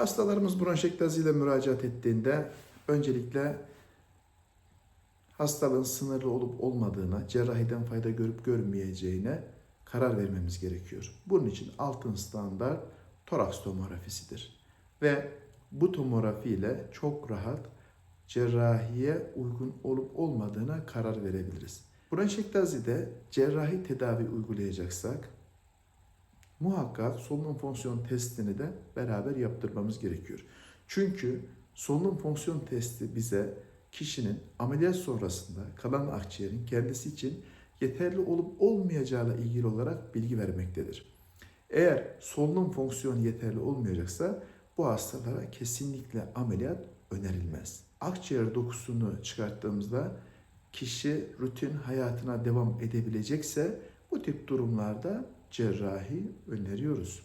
Hastalarımız bronşektazi ile müracaat ettiğinde öncelikle hastalığın sınırlı olup olmadığına, cerrahiden fayda görüp görmeyeceğine karar vermemiz gerekiyor. Bunun için altın standart toraks tomografisidir. Ve bu tomografi ile çok rahat cerrahiye uygun olup olmadığına karar verebiliriz. Bronşektazide cerrahi tedavi uygulayacaksak muhakkak solunum fonksiyon testini de beraber yaptırmamız gerekiyor. Çünkü solunum fonksiyon testi bize kişinin ameliyat sonrasında kalan akciğerin kendisi için yeterli olup olmayacağıyla ilgili olarak bilgi vermektedir. Eğer solunum fonksiyonu yeterli olmayacaksa bu hastalara kesinlikle ameliyat önerilmez. Akciğer dokusunu çıkarttığımızda kişi rutin hayatına devam edebilecekse bu tip durumlarda cerrahi öneriyoruz.